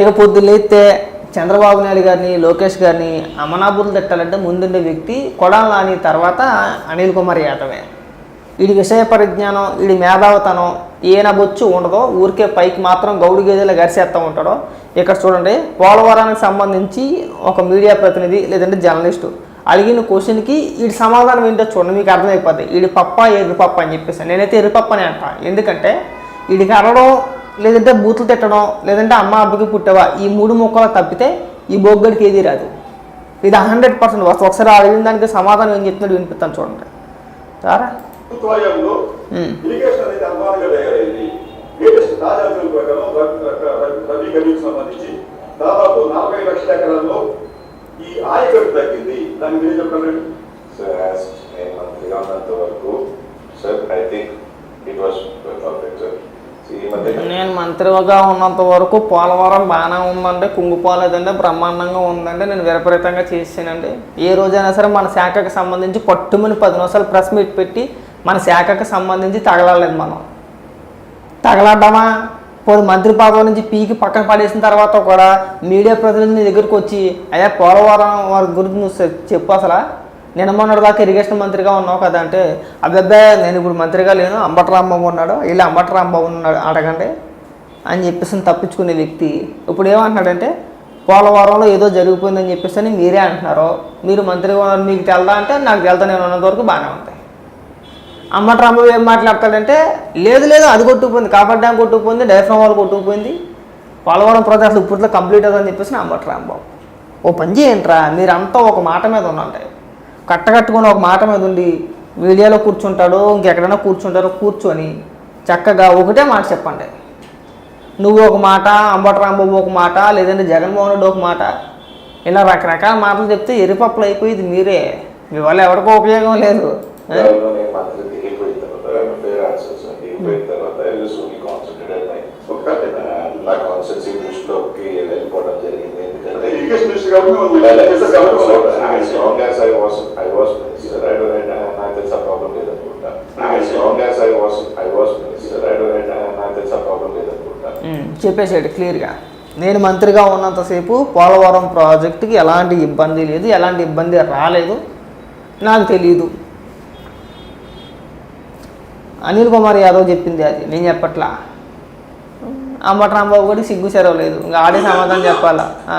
ఇక పొద్దులేస్తే చంద్రబాబు నాయుడు గారిని లోకేష్ గారిని అమనాబులు తిట్టాలంటే ముందుండే వ్యక్తి కొడాలి నాని తర్వాత అనిల్ కుమార్ యాదవే వీడి విషయ పరిజ్ఞానం వీడి మేధావతనం ఈయన బొచ్చు ఉండదో ఊరికే పైకి మాత్రం గౌడు గేదెలు గరిసేస్తూ ఉంటాడో. ఇక్కడ చూడండి పోలవరానికి సంబంధించి ఒక మీడియా ప్రతినిధి లేదంటే జర్నలిస్టు అడిగిన క్వశ్చన్కి వీడి సమాధానం ఏంటో చూడండి మీకు అర్థమైపోద్ది. వీడి పప్ప ఎరుపప్ప అని చెప్పేసి. నేనైతే ఎర్రి అంట అని అంటా. ఎందుకంటే వీడికి అరవడం లేదంటే బూతులు తిట్టడం లేదంటే అమ్మ అబ్బకి పుట్టవా ఈ మూడు మొక్కలు తప్పితే ఈ బొగ్గడికి ఏది రాదు. ఇది హండ్రెడ్ పర్సెంట్ వస్తుంది ఒకసారి అడిగిన దానికి సమాధానం ఏం చెప్తున్నాడు వినిపిస్తాను చూడండి. సారా దాదాపు నలభై లక్షల ఎకరాల్లో ఈ ఆయకట్టు తగ్గింది. దాని చెప్పండి నేను మంత్రిగా ఉన్నంత వరకు sir I think it was perfect sir ఈ మధ్య నేను మంత్రిగా ఉన్నంత వరకు పోలవరం బాగానే ఉందండి కుంగిపోలేదంటే బ్రహ్మాండంగా ఉందండి నేను విపరీతంగా చేసానండి ఏ రోజైనా సరే మన శాఖకు సంబంధించి పట్టుమని పది నిమిషాలు ప్రెస్ మీట్ పెట్టి మన శాఖకు సంబంధించి తగలలేదు మనం. తగలడ్డామా? పది మంత్రి పదవి నుంచి పీకి పక్కన పడేసిన తర్వాత కూడా మీడియా ప్రతినిధి దగ్గరికి వచ్చి అయ్యా పోలవరం వారి గురించి నువ్వు చెప్పు అసలు. నేను మొన్నటి దాకా ఇరిగేషన్ మంత్రిగా ఉన్నావు కదా అంటే అబ్బాయి నేను ఇప్పుడు మంత్రిగా లేను అంబటరాంబాబు ఉన్నాడు ఇలా అంబటరాంబాబు ఉన్నాడు అడగండి అని చెప్పేసి తప్పించుకునే వ్యక్తి. ఇప్పుడు ఏమంటున్నాడంటే పోలవరంలో ఏదో జరిగిపోయిందని చెప్పేసి అని మీరే అంటున్నారు. మీరు మంత్రిగా ఉన్నారు మీకు తెల్దా అంటే నాకు తెల్దా నేను ఉన్నంత వరకు బాగానే ఉంటాయి అమ్మటి ఏం మాట్లాడతాడంటే లేదు లేదు అది కొట్టుకుపోయింది కాపర్ డ్యామ్ కొట్టుకుపోయింది డైఫ్రామ్ వాళ్ళు కొట్టుకుపోయింది పోలవరం ప్రాజెక్ట్ ఇప్పట్లో కంప్లీట్ అవుతుందని చెప్పేసి నా ఓ పని చేయండిరా మీరంతా ఒక మాట మీద ఉండండి. కట్టకట్టుకుని ఒక మాట మీద ఉండి మీడియాలో కూర్చుంటాడు ఇంకెక్కడైనా కూర్చుంటారో కూర్చొని చక్కగా ఒకటే మాట చెప్పండి. నువ్వు ఒక మాట అంబటి రాంబాబు ఒక మాట లేదంటే జగన్మోహన్ రెడ్డి ఒక మాట. ఇలా రకరకాల మాటలు చెప్తే ఎరిపప్పులు అయిపోయింది మీరే. మీ వల్ల ఎవరికో ఉపయోగం లేదు. జరిగింది. ఎందుకంటే was, I was minister, I don't, నాకు తెలిసి ఆ ప్రాబ్లం లేదనుకుంటా. As long as I was, I was minister, I don't, నాకు తెలిసి ఆ ప్రాబ్లం లేదనుకుంటా. ఉమ్, చెప్పేసాడు క్లియర్గా నేను మంత్రిగా ఉన్నంతసేపు పోలవరం ప్రాజెక్టుకి ఎలాంటి ఇబ్బంది లేదు ఎలాంటి ఇబ్బంది రాలేదు నాకు తెలియదు అనిల్ కుమార్ యాదవ్ చెప్పింది అది నేను చెప్పట్లా అంబటి రాంబాబు కూడా సిగ్గు సెరవలేదు ఇంకా ఆడే సమాధానం చెప్పాలా ఆ.